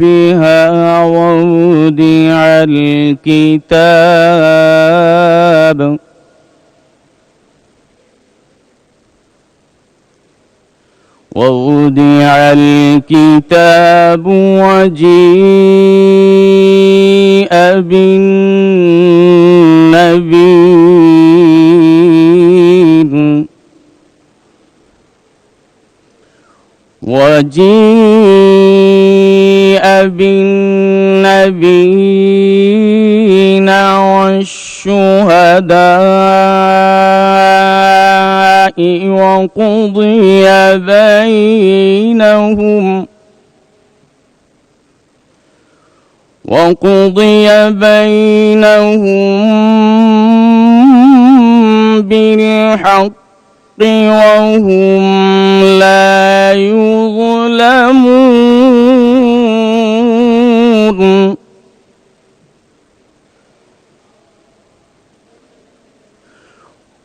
ربها ووضع الكتاب. ووضع الكتاب وجيء بالنبيين وجيء بالنبيين والشهداء وقضي بينهم وقضي بينهم بالحق وهم لا يظلمون.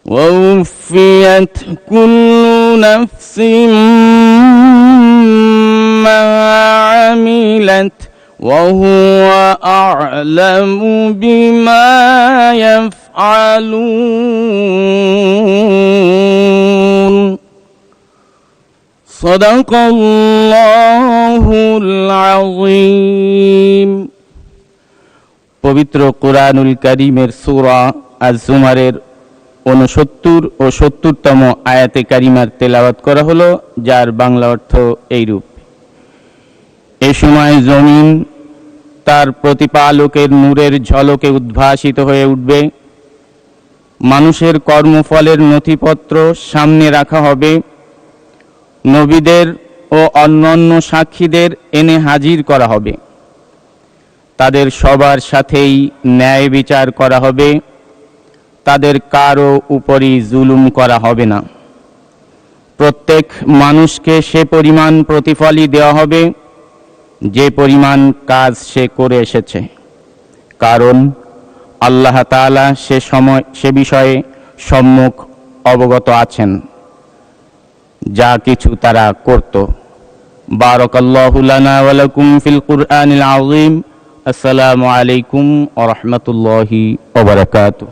ووفيت كل نفس ما عملت وهو أعلم بما يفعلون صدق الله العظيم পবিত্র কোরআনুল করিমের সূরা আজ-জুমারের উনসত্তর ও সত্তরতম আয়াতে কারিমার তেলাওয়াত করা হলো যার বাংলা অর্থ এইরূপ এ সময় জমিন তার প্রতিপালকের নূরের ঝলকে উদ্ভাসিত হয়ে উঠবে মানুষের কর্মফলের নথিপত্র সামনে রাখা হবে। নবীদের ও অন্যান্য সাক্ষীদের এনে হাজির করা হবে। তাদের সবার সাথেই ন্যায় বিচার করা হবে। তাদের কারও উপরই জুলুম করা হবে না। প্রত্যেক মানুষকে সে পরিমাণ প্রতিফলই দেওয়া হবে। যে পরিমাণ কাজ সে করে এসেছে। কারণ আল্লাহ তাআলা সে সময়, সে বিষয়ে সম্মুখ অবগত আছেন। যা কিছু তারা করত। বারাকাল্লাহু লানা ফিল কুরআনিল আযীম। আসসালামু আলাইকুম ওয়া রাহমাতুল্লাহি ওয়া বারাকাতুহু।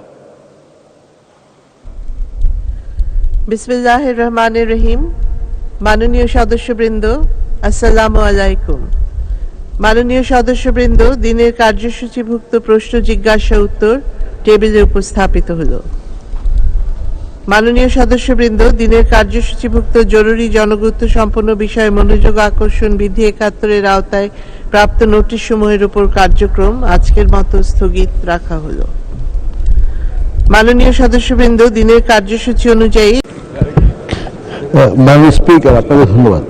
বিসমিল্লাহ রহমান রহিম। মাননীয় সদস্যবৃন্দ, আসসালামু আলাইকুম। মাননীয় সদস্যবৃন্দ, দিনের কার্যসূচিভুক্ত প্রশ্ন জিজ্ঞাসা উত্তর টেবিলে উপস্থাপিত হলো। মাননীয় সদস্যবৃন্দ, দিনের কার্যসূচিভুক্ত জরুরি জনগুরুত্ব সম্পন্ন বিষয়ে মনোযোগ আকর্ষণ বিধি একাত্তরের আওতায় প্রাপ্ত নোটিশ সমূহের উপর কার্যক্রম আজকের মতো স্থগিত রাখা হলো। মাননীয় সদস্যবৃন্দ, দিনের কার্যসূচি অনুযায়ী আপনাকে ধন্যবাদ।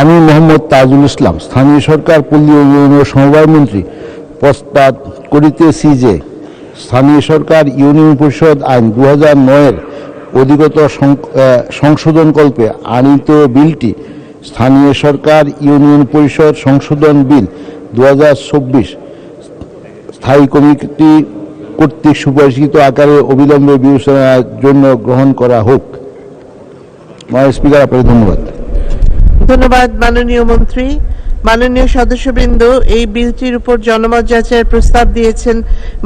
আমি মোহাম্মদ তাজুল ইসলাম, স্থানীয় সরকার, পল্লী উন্নয়ন ও সমবায় মন্ত্রী, প্রস্তাব করিতেছি যে স্থানীয় সরকার, ইউনিয়ন পরিষদ আইন দু হাজার নয়ের অধিগত সংশোধনকল্পে আনিত বিলটি স্থানীয় সরকার, ইউনিয়ন পরিষদ সংশোধন বিল দু হাজার চব্বিশ স্থায়ী কমিটি কর্তৃক সুপরিচিত আকারে অবিলম্বে বিবেচনার জন্য গ্রহণ করা হোক। স্পিকার, আপনাকে ধন্যবাদ। ধন্যবাদ, মাননীয় মন্ত্রী। মাননীয় সদস্যবৃন্দ, এই বিলটির উপর জনমত যাচাইয়ের প্রস্তাব দিয়েছেন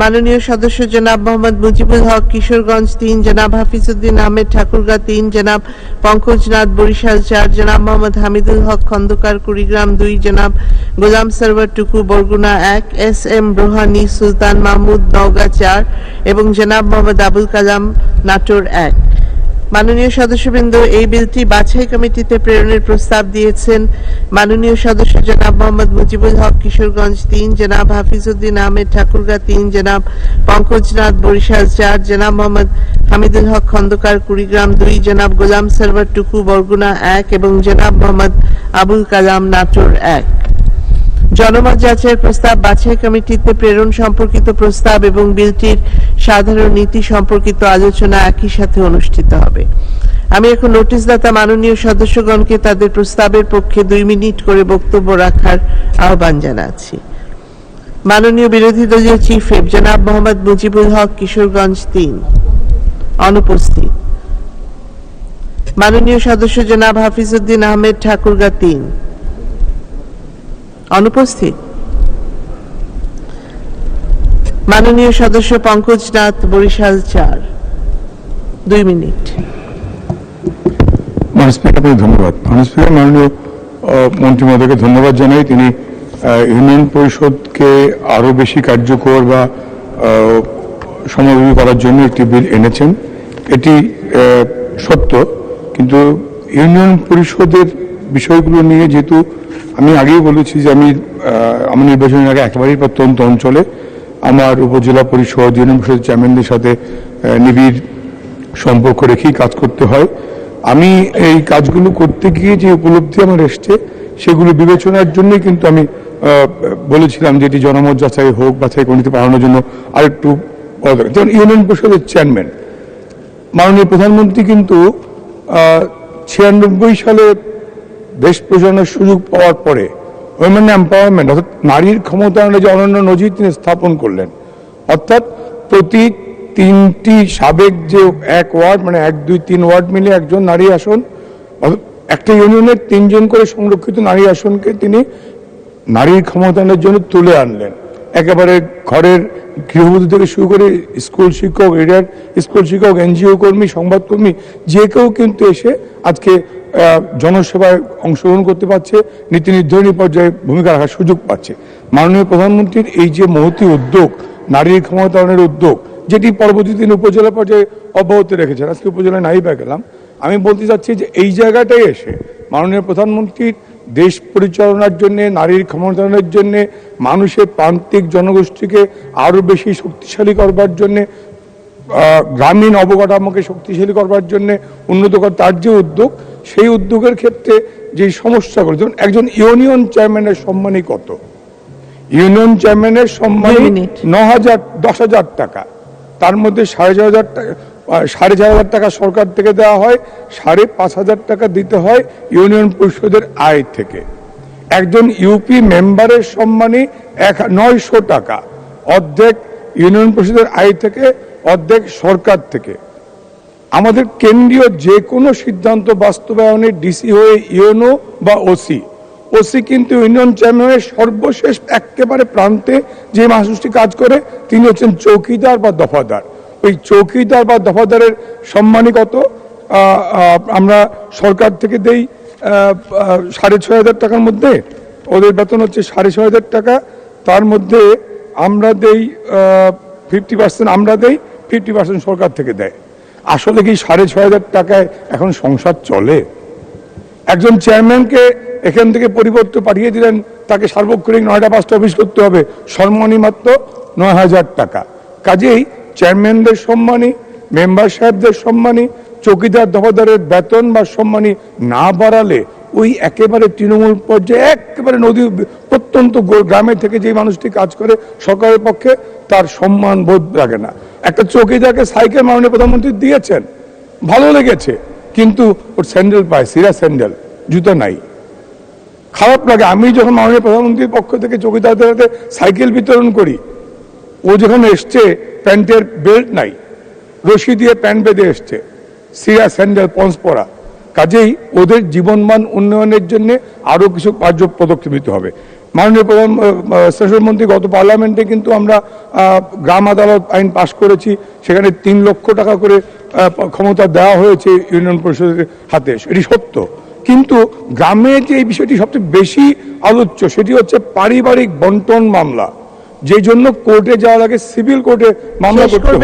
মাননীয় সদস্য জনাব মোহাম্মদ মুজিবুল হক, কিশোরগঞ্জ তিন, জনাব হাফিজউদ্দিন আহমেদ, ঠাকুরগা তিন, জনাব পঙ্কজনাথ বরিশাল চার, জনাব মোহাম্মদ হামিদুল হক, খন্দকার কুড়িগ্রাম দুই, জনাব গোলাম সরওয়ার টুকু, বরগুনা এক, এস এম রোহানি, সুলতান মাহমুদ, নওগাঁ চার এবং জনাব মোহাম্মদ আবুল কালাম নাটোর এক। মাননীয় সদস্যবৃন্দ, এই বিলটি বাছাই কমিটিতে প্রেরণের প্রস্তাব দিয়েছেন মাননীয় সদস্য জনাব মোহাম্মদ মুজিবুল হক, কিশোরগঞ্জ তিন, জনাব হাফিজউদ্দিন আহমেদ, ঠাকুরগা তিন, জনাব পঙ্কজনাথ বরিশাল চার, জনাব মোহাম্মদ হামিদুল হক খন্দকার কুড়িগ্রাম দুই, জনাব গোলাম সরওয়ার টুকু বরগুনা এক এবং জনাব মোহাম্মদ আবুল কালাম নাটোর এক। জনমত যাচাইয়ের প্রস্তাব, বাছাই কমিটিতে প্রেরণ সম্পর্কিত প্রস্তাব এবং বিলটির সাধারণ নীতি সম্পর্কিত আলোচনা একই সাথে অনুষ্ঠিত হবে। আমি এখন নোটিশদাতা মাননীয় সদস্যগণকে তাদের প্রস্তাবের পক্ষে দুই মিনিট করে বক্তব্য রাখার আহ্বান জানাচ্ছি। মাননীয় বিরোধী দলীয় চিফ হুইপ জনাব মোহাম্মদ মুজিবুল হক, কিশোরগঞ্জ তিন। অনুপস্থিত। মাননীয় সদস্য জনাব হাফিজউদ্দিন আহমেদ, ঠাকুরগা তিন। অনুপস্থিত। মাননীয় সদস্য পঙ্কজ নাথ, বরিশাল চার। দুই মিনিট। ধন্যবাদ। মাননীয় মন্ত্রী মহোদয়কে ধন্যবাদ জানাই। তিনি ইউনিয়ন পরিষদকে আরও বেশি কার্যকর বা সমাবেশী করার জন্য একটি বিল এনেছেন। এটি সত্য। কিন্তু ইউনিয়ন পরিষদের বিষয়গুলো নিয়ে যেহেতু আমি আগেই বলেছি যে আমি আমার নির্বাচনের আগে একেবারেই প্রত্যন্ত অঞ্চলে আমার উপজেলা পরিষদ ইউনিয়ন চেয়ারম্যানদের সাথে নিবিড় সম্পর্ক রেখেই কাজ করতে হয়। আমি এই কাজগুলো করতে গিয়ে যে উপলব্ধি আমার এসছে, সেগুলো বিবেচনার জন্যই কিন্তু আমি বলেছিলাম যে এটি জনমত যাচাই হোক, বাছাই কমিটি পাঠানোর জন্য আরেকটু যেমন ইউনিয়ন পরিষদের চেয়ারম্যান, মাননীয় প্রধানমন্ত্রী কিন্তু ছিয়ানব্বই সালে দেশ প্রচারণার সুযোগ পাওয়ার পরে ওমেন এম্পাওয়ারমেন্ট অর্থাৎ নারীর ক্ষমতায়নের যে অনন্য নজির তিনি স্থাপন করলেন। অর্থাৎ প্রতি তিনটি সাবেক যে এক ওয়ার্ড মানে এক, দুই, তিন ওয়ার্ড মিলে একজন নারী আসন একটা ইউনিয়নের তিনজন করে সংরক্ষিত নারী আসনকে তিনি নারীর ক্ষমতায়নের জন্য তুলে আনলেন। একেবারে ঘরের গৃহবধূ থেকে শুরু করে স্কুল শিক্ষক এরিয়ার স্কুল শিক্ষক, এনজিও কর্মী, সংবাদকর্মী, যে কেউ কিন্তু এসে আজকে জনসেবায় অংশগ্রহণ করতে পারছে, নীতি নির্ধারণী পর্যায়ে ভূমিকা রাখার সুযোগ পাচ্ছে। মাননীয় প্রধানমন্ত্রীর এই যে মহতি উদ্যোগ, নারীর ক্ষমতায়নের উদ্যোগ, যেটি পরবর্তী দিন উপজেলা পর্যায়ে অব্যাহত রেখেছেন, আজকে উপজেলায় নাই পেয়ে গেলাম, আমি বলতে চাচ্ছি যে এই জায়গাটাই এসে মাননীয় প্রধানমন্ত্রীর দেশ পরিচালনার জন্য, নারীর ক্ষমতায়নের জন্য, মানুষের প্রান্তিক জনগোষ্ঠীকে আরও বেশি শক্তিশালী করবার জন্য গ্রামীণ অবকাঠামোকে শক্তিশালী করবার জন্য উন্নত কর তার যে উদ্যোগ সেই উদ্যোগের ক্ষেত্রে যে সমস্যাগুলো যেমন একজন ইউনিয়ন চেয়ারম্যানের সম্মানই কত? ইউনিয়ন চেয়ারম্যানের সম্মানই ন হাজার দশ হাজার টাকা। তার মধ্যে সাড়ে চার হাজার টাকা সাড়ে চার হাজার টাকা সরকার থেকে দেওয়া হয় সাড়ে পাঁচ হাজার টাকা দিতে হয় ইউনিয়ন পরিষদের আয় থেকে। একজন ইউপি মেম্বারের সম্মানে এক নয়শো টাকা। অর্ধেক ইউনিয়ন পরিষদের আয় থেকে অর্ধেক সরকার থেকে। আমাদের কেন্দ্রীয় যে কোনো সিদ্ধান্ত বাস্তবায়নে ডিসি হয়ে ইউনো বা ওসি। ওসি কিন্তু ইউনিয়ন চেয়ারম্যানের সর্বশেষ একেবারে প্রান্তে যে মানুষটি কাজ করে তিনি হচ্ছেন চৌকিদার বা দফাদার। ওই চৌকিদার বা দফাদারের সম্মানী কত? আহ, আহ, আমরা সরকার থেকে দেই সাড়ে ছয় হাজার টাকার মধ্যে। ওদের বেতন হচ্ছে সাড়ে ছয় হাজার টাকা। তার মধ্যে আমরা দেই ফিফটি পার্সেন্ট আমরা দেই। ফিফটি পার্সেন্ট সরকার থেকে দেয়। আসলে কি সাড়ে ছয় হাজার টাকায় এখন সংসার চলে? একজন চেয়ারম্যানকে এখান থেকে পরিবর্তে পাঠিয়ে দিলেন, তাকে সার্বক্ষণিক নয়টা পাঁচটা অফিস করতে হবে সম্মানী মাত্র নয় হাজার টাকা। কাজেই চেয়ারম্যানদের সম্মানী মেম্বার সাহেবদের সম্মানী চৌকিদার দফাদারের বেতন বা সম্মানী না বাড়ালে ওই একেবারে তৃণমূল পর্যায়ে একেবারে নদী প্রত্যন্ত গ্রামে থেকে যে মানুষটি কাজ করে সরকারের পক্ষে তার সম্মান বোধ লাগে না। একটা চৌকিদারকে সাইকেল মাননীয় প্রধানমন্ত্রী দিয়েছেন, ভালো লেগেছে, কিন্তু ওর স্যান্ডেল পায়, সিরা স্যান্ডেল, জুতো নাই। খারাপ লাগে, আমি যখন মাননীয় প্রধানমন্ত্রীর পক্ষ থেকে চৌকিদারদের হাতে সাইকেল বিতরণ করি, ও যখন এসছে, প্যান্টের বেল্ট নাই, রশি দিয়ে প্যান্ট বেঁধে এসছে, সিরা স্যান্ডেল, পন্স পরা। কাজেই ওদের জীবনমান উন্নয়নের জন্য আরও কিছু কার্য পদক্ষেপ নিতে হবে। মাননীয় প্রধান মন্ত্রী, গত পার্লামেন্টে কিন্তু আমরা গ্রাম আদালত আইন পাশ করেছি, সেখানে তিন লক্ষ টাকা করে ক্ষমতা দেওয়া হয়েছে ইউনিয়ন পরিষদের হাতে। এটি সত্য। কিন্তু গ্রামে যে এই বিষয়টি সবচেয়ে বেশি আলোচ্য, সেটি হচ্ছে পারিবারিক বন্টন মামলা। যে জন্য কোর্টে যাওয়ার আগে সিভিল কোর্টে মামলা করতে হয়।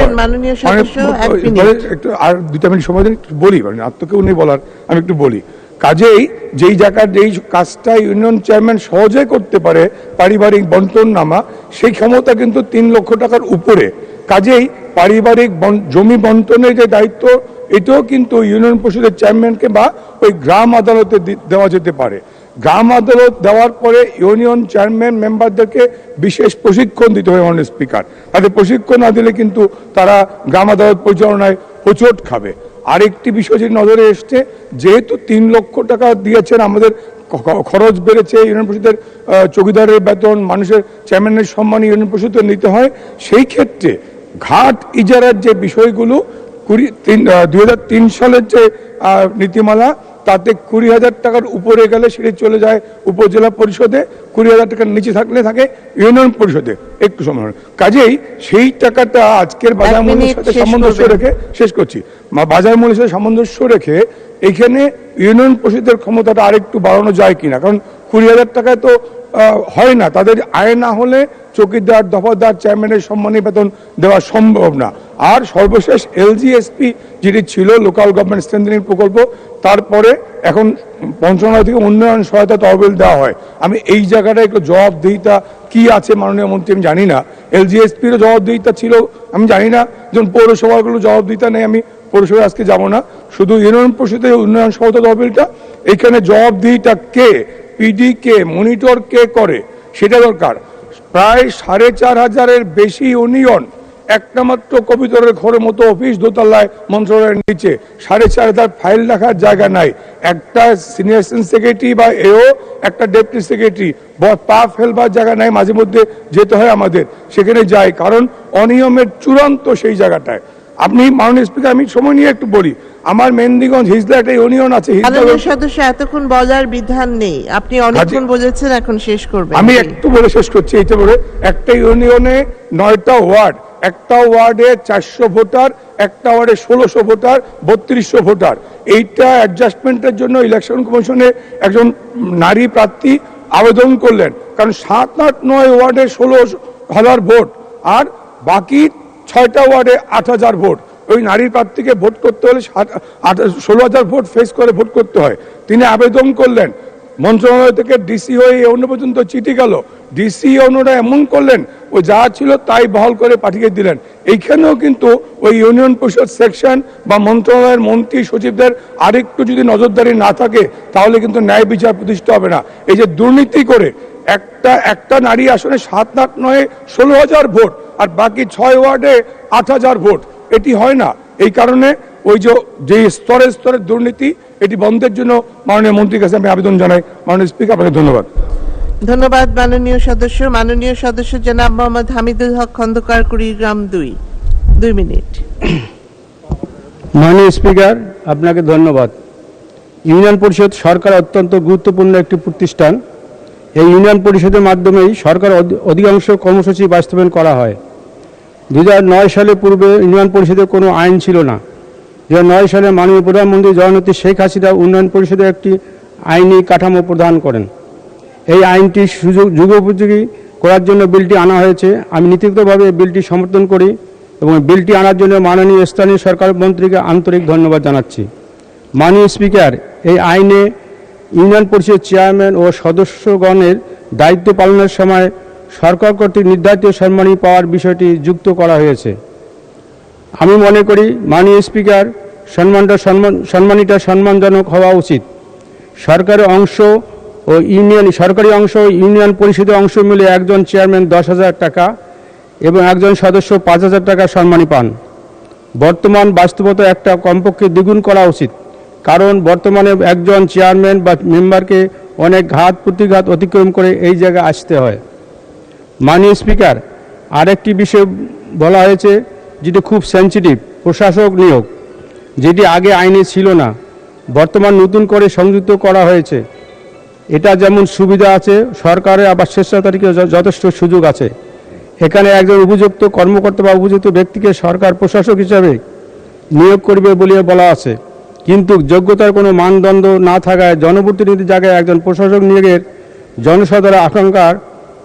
মানে, একটু আর দুটা মিনিট সময় দিন বলি মানে আর তো কেউ নেই বলার আমি একটু বলি। কাজেই যেই জায়গার যেই কাজটা ইউনিয়ন চেয়ারম্যান সহজে করতে পারে পারিবারিক বন্টন নামা সেই ক্ষমতা কিন্তু তিন লক্ষ টাকার উপরে। কাজেই পারিবারিক জমি বন্টনের যে দায়িত্ব এটাও কিন্তু ইউনিয়ন পরিষদের চেয়ারম্যানকে বা ওই গ্রাম আদালতে দেওয়া যেতে পারে। গ্রাম আদালত দেওয়ার পরে ইউনিয়ন চেয়ারম্যান মেম্বারদেরকে বিশেষ প্রশিক্ষণ দিতে হবে মাননীয় স্পিকার। তাদের প্রশিক্ষণ না দিলে কিন্তু তারা গ্রাম আদালত পরিচালনায় হোঁচট খাবে। আরেকটি বিষয় যে নজরে এসছে, যেহেতু তিন লক্ষ টাকা দিয়েছেন, আমাদের খরচ বেড়েছে ইউনিয়ন পরিষদের চৌকিদারের বেতন, মানুষের চেয়ারম্যানের সম্মান ইউনিয়ন পরিষদের নিতে হয়। সেই ক্ষেত্রে ঘাট ইজারার যে বিষয়গুলো, কুড়ি, তিন তিন সালের যে নীতিমালা তাতে কুড়ি হাজার টাকার উপরে গেলে সেটি চলে যায় উপজেলা পরিষদে কুড়ি হাজার টাকার নিচে থাকলে থাকে ইউনিয়ন পরিষদে। একটু সময় কাজেই সেই টাকাটা আজকের বাজার মূল্যের সাথে সামঞ্জস্য রেখে শেষ করছি। বাজার মূল্যের সাথে সামঞ্জস্য রেখে এখানে ইউনিয়ন পরিষদের ক্ষমতাটা আরেকটু বাড়ানো যায় কিনা? কারণ কুড়ি হাজার টাকায় তো হয় না। তাদের আয় না হলে চৌকিদার, দফাদার, চেয়ারম্যানের সম্মানী বেতন দেওয়া সম্ভব না। আর সর্বশেষ এলজিএসপি যেটি ছিল লোকাল গভর্নমেন্ট স্ট্রেন্থেনিং প্রকল্প, তারপরে এখন পঞ্চনালয় থেকে উন্নয়ন সহায়তা তহবিল দেওয়া হয়। আমি এই জায়গাটায় একটু জবাবদিহিতা কি আছে মাননীয় মন্ত্রী আমি জানি না। এলজিএসপিরও জবাবদিহিতা ছিল, আমি জানি না। যেমন পৌরসভাগুলো জবাবদিহিতা নেই, আমি পৌরসভায় আজকে যাব না। শুধু ইউনিয়ন পরিষদের উন্নয়ন সহায়তা তহবিলটা, এখানে জবাবদিহিটা কে? পিডি কে মনিটর কে করে, সেটা দরকার। প্রায় সাড়ে চার হাজারের বেশি ইউনিয়ন একটা মাত্র কবিতরের ঘরের মতো অফিস দোতলায় মন্ত্রণালয়ের নিচে। সাড়ে চার হাজার ফাইল রাখার জায়গা নাই। একটা সিনিয়র সেক্রেটারি বা এও একটা ডেপুটি সেক্রেটারি পা ফেলবার জায়গা নাই, মাঝে মধ্যে যেতে হয় আমাদের। সেখানে যায়, কারণ অনিয়মের চূড়ান্ত সেই জায়গাটায়। আপনি মাননীয় স্পিকার আমি সময় নিয়ে একটু বলি। আমার মেন্দিগঞ্জ হিজলা একটা ইউনিয়ন আছে সদস্য এতক্ষণ বলার বিধান নেই। আপনি অনেকক্ষণ বলেছেন এখন শেষ করবেন। আমি। একটু বলে শেষ করছি এইটা বলে একটা ইউনিয়নে নয়টা ওয়ার্ড একটা ওয়ার্ডে চারশো ভোটার একটা ওয়ার্ডে ষোলোশো ভোটার বত্রিশশো ভোটার। এইটা অ্যাডজাস্টমেন্টের জন্য ইলেকশন কমিশনে একজন নারী প্রার্থী আবেদন করলেন। কারণ সাত আট নয় ওয়ার্ডে ষোলো হাজার ভোট আর বাকি ছয়টা ওয়ার্ডে আট হাজার ভোট। ওই নারী প্রার্থীকে ভোট করতে হলে ষোলো হাজার ভোট ফেস করে ভোট করতে হয়। তিনি আবেদন করলেন। মন্ত্রণালয় থেকে ডিসি হয়ে অন্য পর্যন্ত চিঠি গেল। ডিসি অন্যরা এমন করলেন, ও যা ছিল তাই বহাল করে পাঠিয়ে দিলেন। এইখানেও কিন্তু ওই ইউনিয়ন পরিষদ সেকশন বা মন্ত্রণালয়ের মন্ত্রী সচিবদের আরেকটু যদি নজরদারি না থাকে, তাহলে কিন্তু ন্যায় বিচার প্রতিষ্ঠা হবে না। এই যে দুর্নীতি করে একটা একটা নারী আসনে সাত, আট, নয়, ষোলো হাজার ভোট, আর বাকি ছয় ওয়ার্ডে আট হাজার ভোট। এটি হয় না। এই কারণে ওই যে যে স্তরে স্তরে দুর্নীতি এটি বন্ধের জন্য মাননীয় মন্ত্রীর কাছে আমি আবেদন জানাই। মাননীয় স্পিকার আপনাকে ধন্যবাদ। ধন্যবাদ মাননীয় সদস্য। মাননীয় সদস্য জনাব মোহাম্মদ হামিদুল হক খন্দকার কুড়িগ্রাম দুই। দুই মিনিট। মাননীয় স্পিকার আপনাকে ধন্যবাদ। ইউনিয়ন পরিষদ সরকার অত্যন্ত গুরুত্বপূর্ণ একটি প্রতিষ্ঠান। এই ইউনিয়ন পরিষদের মাধ্যমেই সরকার অধি- অধিকাংশ কর্মসূচি বাস্তবায়ন করা হয়। দু সালে পূর্বে ইউনিয়ন পরিষদের কোনো আইন ছিল না। দু সালে মাননীয় প্রধানমন্ত্রী জননেত্রী শেখ হাসিনা উন্নয়ন পরিষদের একটি আইনি কাঠামো প্রদান করেন। এই আইনটি সুযোগ যুগোপযোগী করার জন্য বিলটি আনা হয়েছে। আমি নীতিগতভাবে বিলটি সমর্থন করি এবং বিলটি আনার জন্য মাননীয় স্থানীয় সরকার মন্ত্রীকে আন্তরিক ধন্যবাদ জানাচ্ছি। মাননীয় স্পিকার, এই আইনে ইউনিয়ন পরিষদ চেয়ারম্যান ও সদস্যগণের দায়িত্ব পালনের সময় সরকার কর্তৃক নির্ধারিত সম্মানী পাওয়ার বিষয়টি যুক্ত করা হয়েছে। আমি মনে করি মাননীয় স্পিকার, সম্মানটা সম্মান, সম্মানীটা সম্মানজনক হওয়া উচিত। সরকারি অংশ ও ইউনিয়ন, সরকারি অংশ ইউনিয়ন পরিষদের অংশ মিলে একজন চেয়ারম্যান দশ হাজার টাকা এবং একজন সদস্য পাঁচ হাজার টাকা সম্মানী পান। বর্তমান বাস্তবতা একটা কমপক্ষে দ্বিগুণ করা উচিত। কারণ বর্তমানে একজন চেয়ারম্যান বা মেম্বারকে অনেক ঘাত, প্রতিঘাত অতিক্রম করে এই জায়গায় আসতে হয়। মাননীয় স্পিকার, আরেকটি বিষয় বলা হয়েছে যেটি খুব সেন্সিটিভ প্রশাসক নিয়োগ, যেটি আগে আইনে ছিল না, বর্তমান নতুন করে সংযুক্ত করা হয়েছে। এটা যেমন সুবিধা আছে, সরকারের আবার স্বেচ্ছাচারীকে যথেষ্ট সুযোগ আছে। এখানে একজন উপযুক্ত কর্মকর্তা বা উপযুক্ত ব্যক্তিকে সরকার প্রশাসক হিসাবে নিয়োগ করবে বলে বলা আছে। কিন্তু যোগ্যতার কোনো মানদণ্ড না থাকায় জনপ্রতিনিধি জায়গায় একজন প্রশাসক নিয়োগের জনসাধারণের আকাঙ্ক্ষার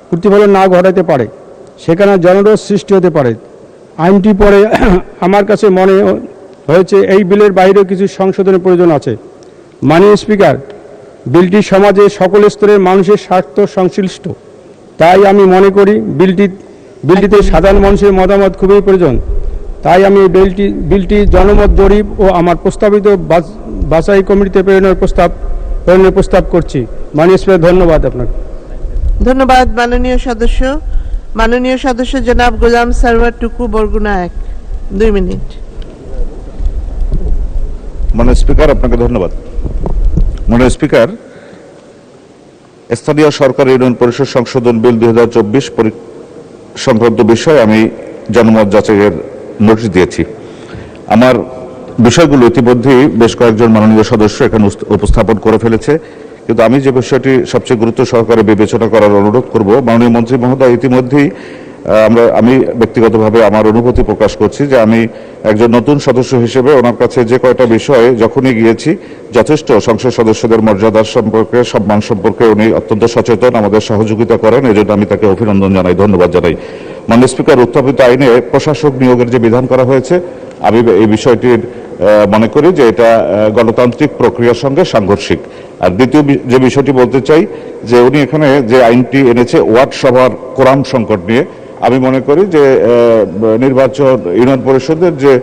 প্রতিফলন না ঘটাতে পারে। সেখানে জনরোধ সৃষ্টি হতে পারে। আইনটি পরে আমার কাছে মনে হয়েছে, এই বিলের বাইরেও কিছু সংশোধনের প্রয়োজন আছে। মাননীয় স্পিকার, বিলটি সমাজে সকল স্তরের মানুষের স্বার্থ সংশ্লিষ্ট। তাই আমি মনে করি বিলটি, বিলটিতে সাধারণ মানুষের মতামত খুবই প্রয়োজন। তাই আমি বিলটি বিলটি জনমত জরিপ ও আমার প্রস্তাবিত বাছ- বাছাই কমিটিতে প্রেরণের প্রস্তাব প্রেরণের প্রস্তাব করছি। মাননীয় স্পিকার, ধন্যবাদ আপনাকে। ধন্যবাদ, মাননীয় সদস্য। মাননীয় সদস্য জনাব গোলাম সারওয়ার টুকু বরগুনা এক দুই মিনিট। মাননীয় স্পিকার, আপনাকে ধন্যবাদ। মাননীয় স্পিকার, স্থানীয় সরকার ইউনিয়ন পরিষদ সংশোধন বিল দুই হাজার চব্বিশ সংক্রান্ত বিষয়ে আমি জনমত যাচাইয়ের নোটিশ দিয়েছি। আমার বিষয়গুলো ইতিমধ্যেই বেশ কয়েকজন মাননীয় সদস্য এখানে উপস্থাপন করে ফেলেছে। কিন্তু আমি যে বিষয়টি সবচেয়ে গুরুত্ব সহকারে বিবেচনা করার অনুরোধ করব, মাননীয় মন্ত্রী মহোদয়, ইতিমধ্যেই আমরা, আমি ব্যক্তিগতভাবে আমার অনুভূতি প্রকাশ করছি যে আমি একজন নতুন সদস্য হিসেবে ওনার কাছে যে কয়টা বিষয়ে যখনই গিয়েছি, যথেষ্ট সংসদ সদস্যদের মর্যাদার সম্পর্কে, সম্মান সম্পর্কে উনি অত্যন্ত সচেতন, আমাদের সহযোগিতা করেন এই জন্য আমি তাকে অভিনন্দন জানাই, ধন্যবাদ জানাই। মাননীয় স্পিকার, উত্থাপিত আইনে প্রশাসক নিয়োগের যে বিধান করা হয়েছে, আমি এই বিষয়টির মনে করি যে এটা গণতান্ত্রিক প্রক্রিয়ার সঙ্গে সাংঘর্ষিক। আর দ্বিতীয় যে বিষয়টি বলতে চাই, যে উনি এখানে যে আইনটি এনেছে, ওয়ার্ড সভার কোরাম সংকট নিয়ে, আমি মনে করি যে নির্বাচন, ইউনিয়ন পরিষদের যে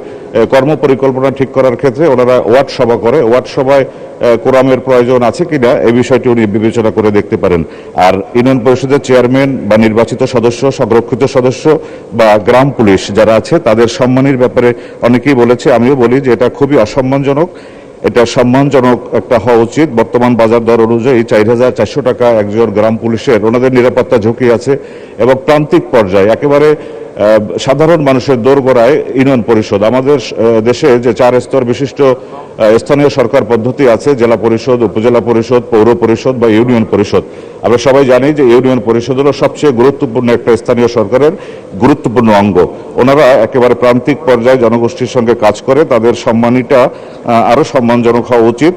কর্ম পরিকল্পনা ঠিক করার ক্ষেত্রে ওনারা ওয়ার্ড সভা করে, ওয়ার্ড সভায় কোরামের প্রয়োজন আছে কিনা, এই বিষয়টি উনি বিবেচনা করে দেখতে পারেন। আর ইউনিয়ন পরিষদের চেয়ারম্যান বা নির্বাচিত সদস্য, সংরক্ষিত সদস্য বা গ্রাম পুলিশ যারা আছে, তাদের সম্মানের ব্যাপারে অনেকেই বলেছে, আমিও বলি যে এটা খুবই অসম্মানজনক। এটা সম্মানজনক একটা হওয়া উচিত। বর্তমান বাজার দর অনুযায়ী চার হাজার চারশো টাকা একজন গ্রাম পুলিশের ওনাদের নিরাপত্তা ঝুঁকি আছে এবং প্রান্তিক পর্যায়ে একেবারে সাধারণ মানুষের দোরগোড়ায় ইউনিয়ন পরিষদ। আমাদের দেশে যে চার স্তর বিশিষ্ট স্থানীয় সরকার পদ্ধতি আছে, জেলা পরিষদ, উপজেলা পরিষদ, পৌর পরিষদ বা ইউনিয়ন পরিষদ। আমরা সবাই জানি যে ইউনিয়ন পরিষদ হলো সবচেয়ে গুরুত্বপূর্ণ একটা স্থানীয় সরকারের গুরুত্বপূর্ণ অঙ্গ। ওনারা একেবারে প্রান্তিক পর্যায়ে জনগোষ্ঠীর সঙ্গে কাজ করে, তাদের সম্মানীটা আরও সম্মানজনক হওয়া উচিত।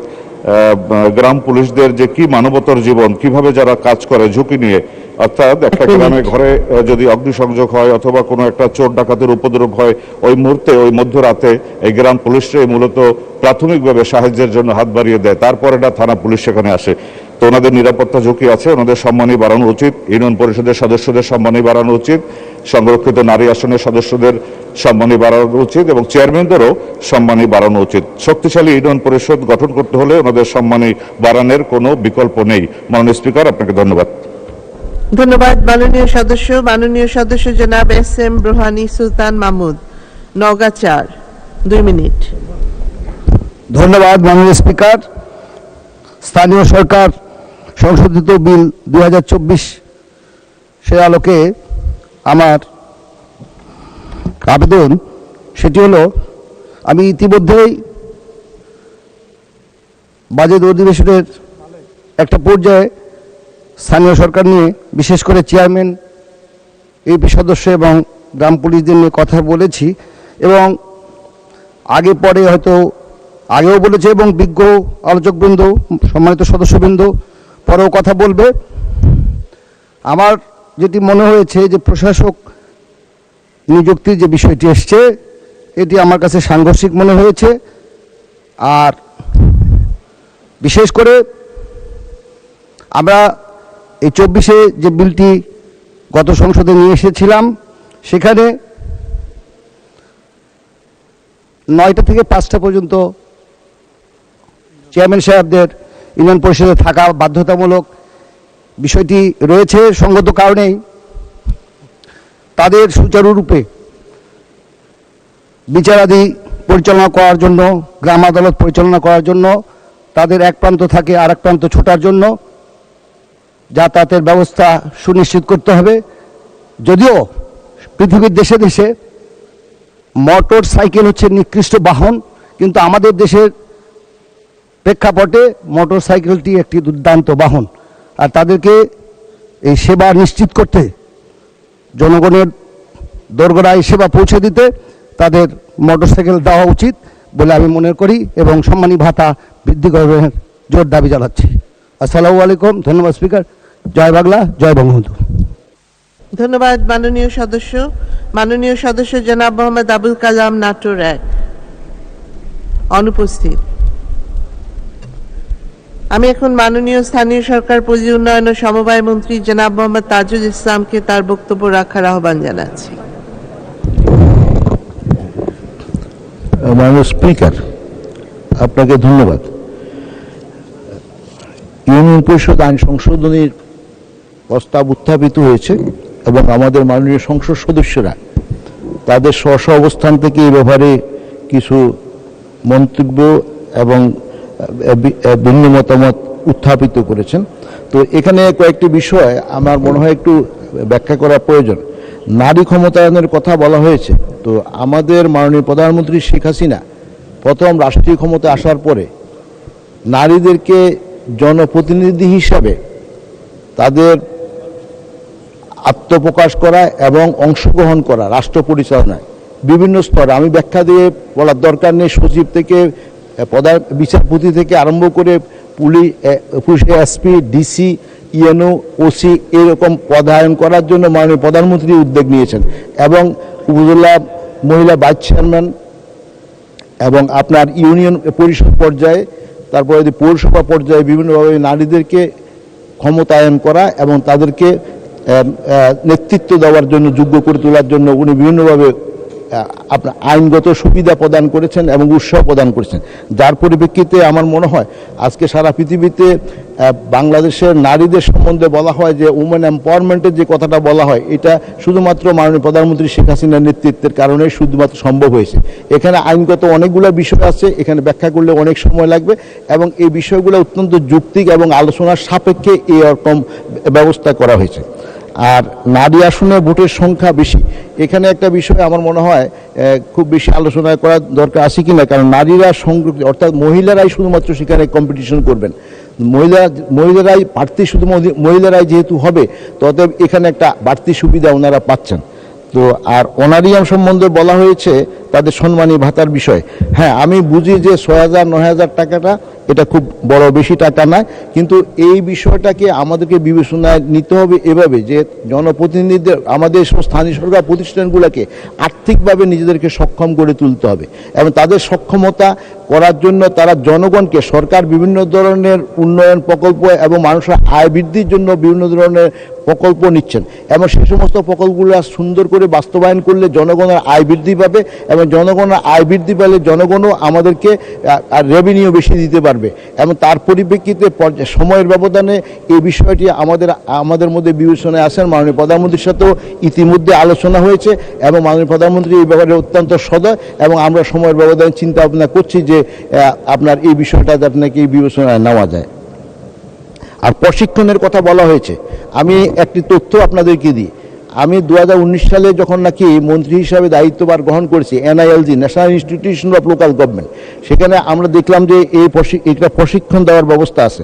গ্রাম পুলিশদের যে কি মানবতর জীবন, কীভাবে যারা কাজ করে ঝুঁকি নিয়ে অর্থাৎ একটা গ্রামে ঘরে যদি অগ্নিসংযোগ হয় অথবা কোনো একটা চোর ডাকাতের উপদ্রব হয় ওই মুহূর্তে ওই মধ্যরাতে এই গ্রাম পুলিশরাই মূলত প্রাথমিকভাবে সাহায্যের জন্য হাত বাড়িয়ে দেয়। তারপরে এটা থানা পুলিশ সেখানে আসে। তো ওনাদের নিরাপত্তা ঝুঁকি আছে ওনাদের সম্মানই বাড়ানো উচিত ইউনিয়ন পরিষদের সদস্যদের সম্মানই বাড়ানো উচিত সংরক্ষিত নারী আসনের সদস্যদের সম্মানই বাড়ানো উচিত এবং চেয়ারম্যানদেরও সম্মানই বাড়ানো উচিত। শক্তিশালী ইউনিয়ন পরিষদ গঠন করতে হলে ওনাদের সম্মানই বাড়ানোর কোনো বিকল্প নেই। মাননীয় স্পিকার আপনাকে ধন্যবাদ। ধন্যবাদ, মাননীয় সদস্য। মাননীয় সদস্য জনাব এস এম রোহানি সুলতান মাহমুদ। নওগাঁ চার। দুই মিনিট। ধন্যবাদ, মাননীয় স্পিকার। স্থানীয় সরকার সংশোধিত বিল দুই হাজার চব্বিশ সে আলোকে আমার আবেদন, সেটি হলো, আমি ইতিমধ্যেই বাজেট অধিবেশনের একটা পর্যায়ে স্থানীয় সরকার নিয়ে, বিশেষ করে চেয়ারম্যান, ইউপি সদস্য এবং গ্রাম পুলিশদের নিয়ে কথা বলেছি এবং আগে পরে হয়তো আগেও বলেছে এবং বিজ্ঞ আলোচকবৃন্দ, সম্মানিত সদস্যবৃন্দ পরেও কথা বলবে। আমার যেটি মনে হয়েছে যে প্রশাসক নিযুক্তির যে বিষয়টি এসছে, এটি আমার কাছে সাংঘর্ষিক মনে হয়েছে। আর বিশেষ করে আমরা এই চব্বিশে যে বিলটি গত সংসদে নিয়ে এসেছিলাম, সেখানে নয়টা থেকে পাঁচটা পর্যন্ত চেয়ারম্যান সাহেবদের ইউনিয়ন পরিষদে থাকা বাধ্যতামূলক বিষয়টি রয়েছে, সঙ্গত কারণেই তাদের সুচারুরূপে বিচারাদি পরিচালনা করার জন্য, গ্রাম আদালত পরিচালনা করার জন্য, তাদের এক প্রান্ত থাকে আর এক প্রান্ত ছোটার জন্য যাতায়াতের ব্যবস্থা সুনিশ্চিত করতে হবে। যদিও পৃথিবীর দেশে দেশে মোটর সাইকেল হচ্ছে নিকৃষ্ট বাহন, কিন্তু আমাদের দেশের প্রেক্ষাপটে মোটর সাইকেলটি একটি দুর্দান্ত বাহন। আর তাদেরকে এই সেবা নিশ্চিত করতে, জনগণের দোরগোড়ায় সেবা পৌঁছে দিতে তাদের মোটর সাইকেল দেওয়া উচিত বলে আমি মনে করি এবং সম্মানী ভাতা বৃদ্ধি করবেন জোর দাবি জানাচ্ছি। আসসালামু আলাইকুম, ধন্যবাদ স্পিকার। জয় বাংলা জয় বঙ্গবন্ধু। ধন্যবাদ মাননীয় সদস্য। মাননীয় সদস্য জনাব মোহাম্মদ আবুল কালাম নাটোর এক। অনুপস্থিত। আমি এখন মাননীয় স্থানীয় সরকার পল্লী উন্নয়ন ও সমবায় মন্ত্রী জনাব মোহাম্মদ তাজুল ইসলামকে তার বক্তব্য রাখার আহ্বান জানাচ্ছি। মাননীয় স্পিকার আপনাকে ধন্যবাদ। ইউনিয়ন পরিষদ আইন সংশোধনীর প্রস্তাব উত্থাপিত হয়েছে এবং আমাদের মাননীয় সংসদ সদস্যরা তাদের স্ব অবস্থান থেকে এই ব্যাপারে কিছু মন্তব্য এবং ভিন্ন মতামত উত্থাপিত করেছেন। তো এখানে কয়েকটি বিষয় আমার মনে হয় একটু ব্যাখ্যা করা প্রয়োজন। নারী ক্ষমতায়নের কথা বলা হয়েছে। তো আমাদের মাননীয় প্রধানমন্ত্রী শেখ হাসিনা প্রথম রাষ্ট্রীয় ক্ষমতা আসার পরে নারীদেরকে জনপ্রতিনিধি হিসাবে তাদের আত্মপ্রকাশ করা এবং অংশগ্রহণ করা, রাষ্ট্র পরিচালনায়। বিভিন্ন স্তরে আমি ব্যাখ্যা দিয়ে বলার দরকার নেই, সচিব থেকে প্রধান বিচারপতি থেকে আরম্ভ করে police police SP, DC, UNO, OC এরকম পদায়ন করার জন্য মাননীয় প্রধানমন্ত্রী উদ্যোগ নিয়েছেন এবং উপজেলা মহিলা ভাইস চেয়ারম্যান এবং আপনার ইউনিয়ন পরিষদ পর্যায়ে, তারপরে পৌরসভা পর্যায়ে বিভিন্নভাবে নারীদেরকে ক্ষমতায়ন করা এবং তাদেরকে নেতৃত্ব দেওয়ার জন্য, যোগ্য করে তোলার জন্য উনি বিভিন্নভাবে আপনার আইনগত সুবিধা প্রদান করেছেন এবং উৎসাহ প্রদান করেছেন। যার পরিপ্রেক্ষিতে আমার মনে হয়, আজকে সারা পৃথিবীতে বাংলাদেশের নারীদের সম্বন্ধে বলা হয় যে উমেন এম্পাওয়ারমেন্টের যে কথাটা বলা হয়, এটা শুধুমাত্র মাননীয় প্রধানমন্ত্রী শেখ হাসিনার নেতৃত্বের কারণে শুধুমাত্র সম্ভব হয়েছে। এখানে আইনগত অনেকগুলো বিষয় আছে, এখানে ব্যাখ্যা করলে অনেক সময় লাগবে এবং এই বিষয়গুলো অত্যন্ত যুক্তিক এবং আলোচনার সাপেক্ষে এরকম ব্যবস্থা করা হয়েছে। আর নারী আসনে ভোটের সংখ্যা বেশি। এখানে একটা বিষয় আমার মনে হয় খুব বেশি আলোচনা করার দরকার আছে কি না কারণ নারীরা সংরক্ষিত অর্থাৎ মহিলারাই শুধুমাত্র সেখানে কম্পিটিশন করবেন। মহিলা, মহিলারাই প্রার্থী শুধু মহি- মহিলারাই যেহেতু হবে, ততএব এখানে একটা বাড়তি সুবিধা ওনারা পাচ্ছেন। তো আর অনারিয়াম সম্বন্ধে বলা হয়েছে তাদের সম্মানী ভাতার বিষয়। হ্যাঁ আমি বুঝি যে ছয় হাজার, নয় হাজার টাকাটা এটা খুব বড় বেশি টাকা নয়, কিন্তু এই বিষয়টাকে আমাদেরকে বিবেচনায় নিতে হবে এভাবে যে জনপ্রতিনিধিদের, আমাদের স্থানীয় সরকার প্রতিষ্ঠানগুলোকে আর্থিকভাবে নিজেদেরকে সক্ষম করে তুলতে হবে এবং তাদের সক্ষমতা করার জন্য তারা জনগণকে সরকার বিভিন্ন ধরনের উন্নয়ন প্রকল্প এবং মানুষের আয় বৃদ্ধির জন্য বিভিন্ন ধরনের প্রকল্প নিচ্ছেন। এবং সেই সমস্ত প্রকল্পগুলো সুন্দর করে বাস্তবায়ন করলে জনগণের আয় বৃদ্ধি পাবে এবং জনগণের আয় বৃদ্ধি পেলে জনগণও আমাদেরকে রেভিনিউ বেশি দিতে পারবে। এবং তার পরিপ্রেক্ষিতে সময়ের ব্যবধানে এই বিষয়টি আমাদের আমাদের মধ্যে বিবেচনায় আসেন মাননীয় প্রধানমন্ত্রীর সাথেও ইতিমধ্যে আলোচনা হয়েছে এবং মাননীয় প্রধানমন্ত্রী এই ব্যাপারে অত্যন্ত সদয় এবং আমরা সময়ের ব্যবধানে চিন্তা ভাবনা করছি যে আপনার এই বিষয়টা আপনাকে নাকি বিবেচনায় নেওয়া যায়। আর প্রশিক্ষণের কথা বলা হয়েছে। আমি একটি তথ্য আপনাদেরকে দিই। আমি দু হাজার উনিশ সালে যখন নাকি মন্ত্রী হিসাবে দায়িত্বভার গ্রহণ করেছি, NILG national institution of local government সেখানে আমরা দেখলাম যে এই এটা প্রশিক্ষণ দেওয়ার ব্যবস্থা আছে।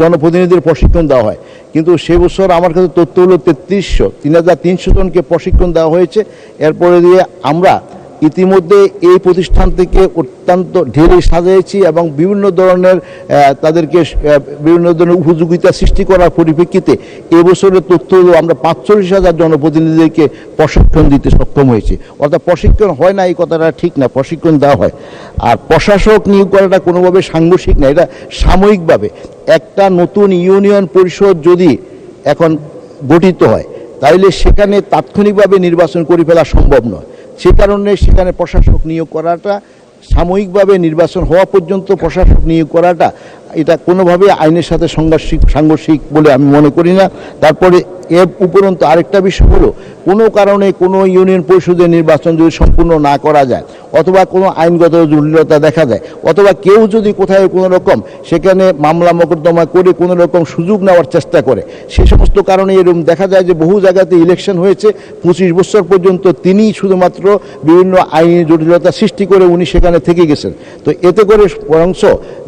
জনপ্রতিনিধির প্রশিক্ষণ দেওয়া হয়। কিন্তু সে বছর আমার কাছে তথ্য হলো তেত্রিশশো, তিন হাজার তিনশো জনকে প্রশিক্ষণ দেওয়া হয়েছে। এরপরে দিয়ে আমরা ইতিমধ্যে এই প্রতিষ্ঠান থেকে অত্যন্ত ঢেলে সাজিয়েছি এবং বিভিন্ন ধরনের তাদেরকে বিভিন্ন ধরনের উপযোগিতা সৃষ্টি করার পরিপ্রেক্ষিতে এবছরের তথ্য হলো আমরা পাঁচচল্লিশ হাজার জনপ্রতিনিধিদেরকে প্রশিক্ষণ দিতে সক্ষম হয়েছে। অর্থাৎ প্রশিক্ষণ হয় না, এই কথাটা ঠিক না, প্রশিক্ষণ দেওয়া হয়। আর প্রশাসক নিয়োগ করাটা কোনোভাবে সাংঘর্ষিক না, এটা সাময়িকভাবে। একটা নতুন ইউনিয়ন পরিষদ যদি এখন গঠিত হয়, তাইলে সেখানে তাৎক্ষণিকভাবে নির্বাচন করে ফেলা সম্ভব নয়। সে কারণে সেখানে প্রশাসক নিয়োগ করাটা সাময়িকভাবে নির্বাচন হওয়া পর্যন্ত প্রশাসক নিয়োগ করাটা এটা কোনোভাবে আইনের সাথে সাংঘর্ষিক সাংঘর্ষিক বলে আমি মনে করি না। তারপরে এর উপরন্তু আরেকটা বিষয় হলো, কোনো কারণে কোনো ইউনিয়ন পরিষদের নির্বাচন যদি সম্পূর্ণ না করা যায়, অথবা কোনো আইনগত জটিলতা দেখা যায়, অথবা কেউ যদি কোথায় কোনো রকম সেখানে মামলা মোকদ্দমা করে কোনো রকম সুযোগ নেওয়ার চেষ্টা করে, সে সমস্ত কারণে এরকম দেখা যায় যে বহু জায়গাতে ইলেকশন হয়েছে, পঁচিশ বছর পর্যন্ত তিনি শুধুমাত্র বিভিন্ন আইনি জটিলতা সৃষ্টি করে উনি সেখানে থেকে গেছেন। তো এতে করে বরংশ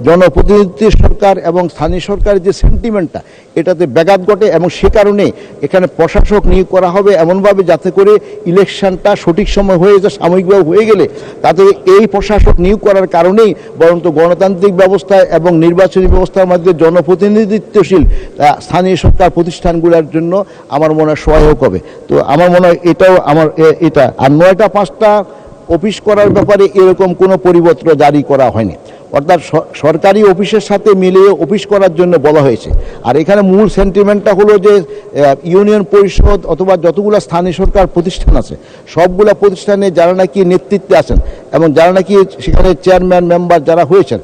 জনপ্রতিনিধি সরকার এবং স্থানীয় সরকারের যে সেন্টিমেন্টটা এটাতে ব্যাঘাত ঘটে এবং সে কারণে এখানে প্রশাসক নিয়োগ করা হবে এমনভাবে যাতে করে ইলেকশনটা সঠিক সময় হয়ে যায়, সাময়িকভাবে হয়ে গেলে। তাতে এই প্রশাসক নিয়োগ করার কারণেই বরঞ্চ গণতান্ত্রিক ব্যবস্থা এবং নির্বাচনী ব্যবস্থার মধ্যে জনপ্রতিনিধিত্বশীল স্থানীয় সরকার প্রতিষ্ঠানগুলোর জন্য আমার মনে হয় সহায়ক হবে। তো আমার মনে হয় এটাও আমার এটা। আর নয়টা, পাঁচটা অফিস করার ব্যাপারে এরকম কোনো পরিপত্র জারি করা হয়নি। অর্থাৎ সরকারি অফিসের সাথে মিলিয়ে অফিস করার জন্য বলা হয়েছে। আর এখানে মূল সেন্টিমেন্টটা হলো যে ইউনিয়ন পরিষদ অথবা যতগুলো স্থানীয় সরকার প্রতিষ্ঠান আছে, সবগুলো প্রতিষ্ঠানে যারা নাকি নেতৃত্বে আছেন এবং যারা নাকি সেখানে চেয়ারম্যান, মেম্বার যারা হয়েছেন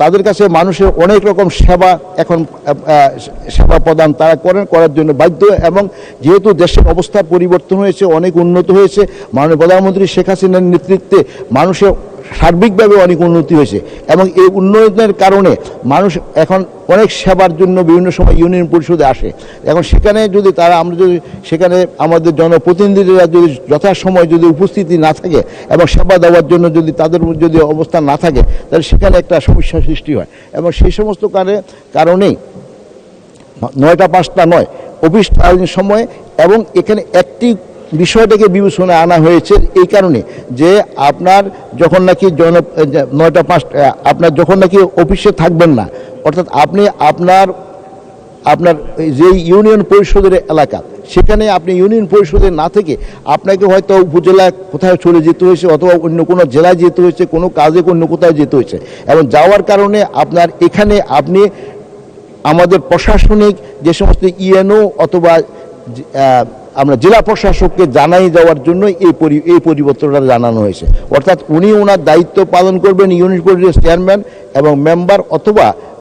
তাদের কাছে মানুষের অনেক রকম সেবা এখন সেবা প্রদান তারা করেন, করার জন্য বাধ্য। এবং যেহেতু দেশের অবস্থার পরিবর্তন হয়েছে, অনেক উন্নত হয়েছে, মাননীয় প্রধানমন্ত্রী শেখ হাসিনার নেতৃত্বে মানুষের সার্বিকভাবে অনেক উন্নতি হয়েছে এবং এই উন্নয়নের কারণে মানুষ এখন অনেক সেবার জন্য বিভিন্ন সময় ইউনিয়ন পরিষদে আসে। এখন সেখানে যদি তারা আমরা যদি সেখানে আমাদের জনপ্রতিনিধিরা যদি যথাসময় যদি উপস্থিতি না থাকে এবং সেবা দেওয়ার জন্য যদি তাদের যদি অবস্থা না থাকে, তাহলে সেখানে একটা সমস্যার সৃষ্টি হয়। এবং সেই সমস্ত কারণে কারণেই নয়টা পাঁচটা নয়, অফিস সময় এবং এখানে একটি বিষয়টাকে বিবেচনায় আনা হয়েছে এই কারণে যে আপনার যখন নাকি জন, নয়টা পাঁচটা আপনার যখন নাকি অফিসে থাকবেন না, অর্থাৎ আপনি আপনার আপনার যে ইউনিয়ন পরিষদের এলাকা, সেখানে আপনি ইউনিয়ন পরিষদে না থেকে আপনাকে হয়তো উপজেলা কোথাও চলে যেতে হয়েছে অথবা অন্য কোনো জেলায় যেতে হয়েছে, কোনো কাজে অন্য কোথাও যেতে হয়েছে, এবং যাওয়ার কারণে আপনার এখানে আপনি আমাদের প্রশাসনিক যে সমস্ত ইএনও অথবা আমরা জেলা প্রশাসককে জানাই যাওয়ার জন্য এই পরি, এই পরিবর্তনটা জানানো হয়েছে। অর্থাৎ উনি ওনার দায়িত্ব পালন করবেন, ইউনিট পরিষদের চেয়ারম্যান এবং মেম্বার অথবা